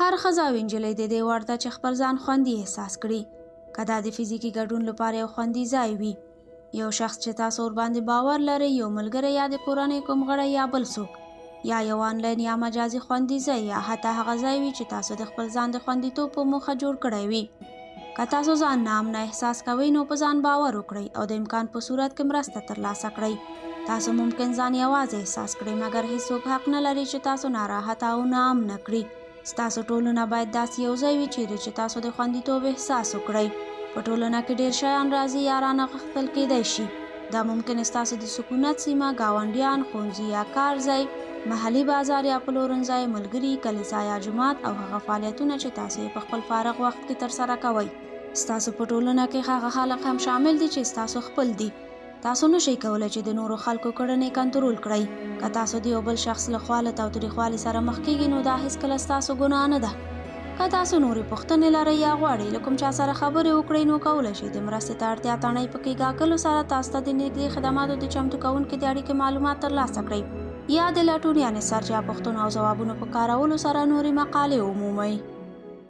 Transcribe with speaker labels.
Speaker 1: هر ښځه او نجلۍ د دې وړ ده چې خپل ځان خوندي احساس کړي. که دا د فزیکي ګډون لپاره یو خوندي ځای وي یو شخص چې تاسو ورباندې باور لرئ یو ملګری یا د کورنۍ کوم غړی یا بل څوک یا یو آنلاین یا مجازي خوندي ځای یا حتی هغه ځای وي چې تاسو د خپل ځان د خوندیتوب په موخه جوړ کړی وي. که تاسو ځان ناامنه احساس کوئ نو په ځان باور وکړئ او د امکان په صورت کې مرسته ترلاسه کړئ. تاسو ممکن ځان یوازې احساس کړئ مګر هیڅوک حق نه لري چې تاسو ناراحته او ناامنه کړي ستاسو ټولنه باید داسې یو ځای وي چیرې چې تاسو د خوندیتوب احساس وکړئ. په ټولنه کې ډیر شیان راځي یا رانغښتل کیدای شي. دا ممکن ستاسو د سکونت سیمه گاونډیان ښوونځي یا کار ځای محلي بازار یا پلورنځای ملګري کلیسا یا جومات او هغه فعالیتونه چې تاسو په خپل فارغ وخت کې ترسره کوئ. ستاسو په ټولنه کې هغه خلک هم شامل دي چې ستاسو خپل دي تاسو نشئ کولی چې د نورو خلکو کړنې کنټرول کړئ. که تاسو د یو بل شخص له خوا له تاوتریخوالي سره مخ کیږئ نو دا هیڅکله ستاسو ګناه نه ده. که تاسو نورې پوښتنې لرئ یا غواړئ له کوم چا سره خبرې وکړئ نو کولی شئ د مرستې ته اړتیا تڼۍ په کې ګاګلو سره تاسو ته د نږدې خدماتو د چمتو کوونکي د اړیکې معلومات ترلاسه کړئ. یا د لټون یعنې سرچ یا پوښتنو او ځوابونو په کارولو سره نورې مقالې ومومئ